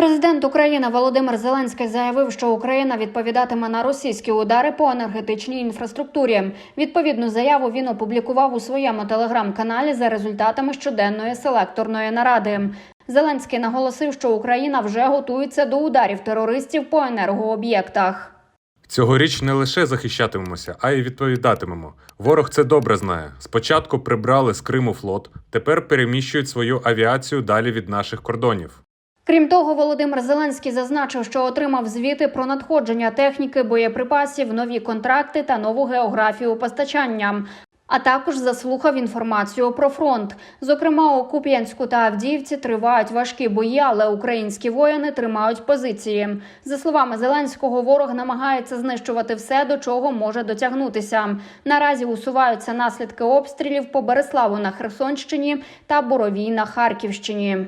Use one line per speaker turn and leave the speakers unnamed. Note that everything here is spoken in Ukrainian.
Президент України Володимир Зеленський заявив, що Україна відповідатиме на російські удари по енергетичній інфраструктурі. Відповідну заяву він опублікував у своєму телеграм-каналі за результатами щоденної селекторної наради. Зеленський наголосив, що Україна вже готується до ударів терористів по енергооб'єктах.
Цьогоріч не лише захищатимемося, а й відповідатимемо. Ворог це добре знає. Спочатку прибрали з Криму флот, тепер переміщують свою авіацію далі від наших кордонів.
Крім того, Володимир Зеленський зазначив, що отримав звіти про надходження техніки, боєприпасів, нові контракти та нову географію постачання. А також заслухав інформацію про фронт. Зокрема, у Куп'янську та Авдіївці тривають важкі бої, але українські воїни тримають позиції. За словами Зеленського, ворог намагається знищувати все, до чого може дотягнутися. Наразі усуваються наслідки обстрілів по Береславу на Херсонщині та Боровій на Харківщині.